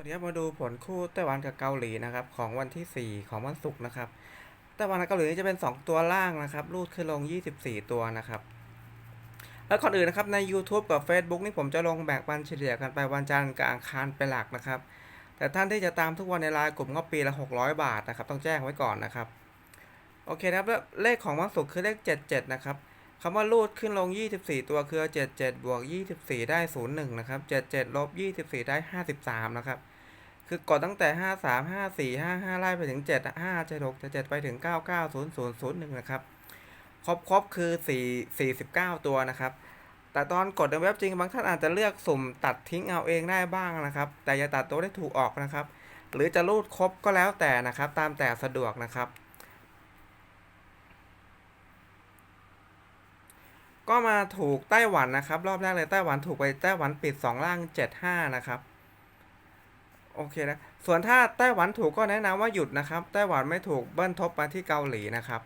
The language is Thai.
วัสดีครับมาดูผลคู่ไต้หวันกับเกาหลีนะครับของวันที่ 4 ของวันศุกร์นะครับไต้หวันกับเกาหลีนี่จะเป็น 2 ตัวล่างนะครับรูดขึ้นลง 24 ตัวนะครับ แล้วก่อนอื่นนะครับใน YouTube กับ Facebook นี่ผมจะลงแบ่งปันเฉลี่ยกันไปวันจันทร์กับอังคารเป็นหลักนะครับ แต่ท่านที่จะตามทุกวันในไลน์กลุ่มก็ปีละ 600 บาทนะครับต้องแจ้งไว้ก่อนนะครับ โอเคนะครับแล้วเลขของวันศุกร์คือเลข 77 นะครับ คำว่ารูดขึ้นลง 24 ตัวคือ 77 บวก 24 ได้ 01 นะครับ 77 ลบ 24 ได้ 53 นะครับ คือกดตั้งแต่ 53 54 55 ไล่ไปถึง 7 5 7 6 7 7 ไปถึง 99 0 0 0 1 นะครับ ครบครบคือ 4 49 ตัวนะครับ แต่ตอนกดในเว็บจริงบางท่านอาจจะเลือกสุ่มตัดทิ้งเอาเองได้บ้างนะครับ แต่อย่าตัดตัวได้ถูกออกนะครับ หรือจะรูดครบก็แล้วแต่นะครับ ตามแต่สะดวกนะครับ ก็มาถูกไต้หวันนะครับ รอบแรกเลยไต้หวันถูกไปไต้หวันปิด 2 ล่าง 75 นะครับโอเคนะ ส่วนถ้าไต้หวันถูกก็แนะนำว่าหยุดนะครับ ไต้หวันไม่ถูกเบิ้ลทบมาที่เกาหลีนะครับ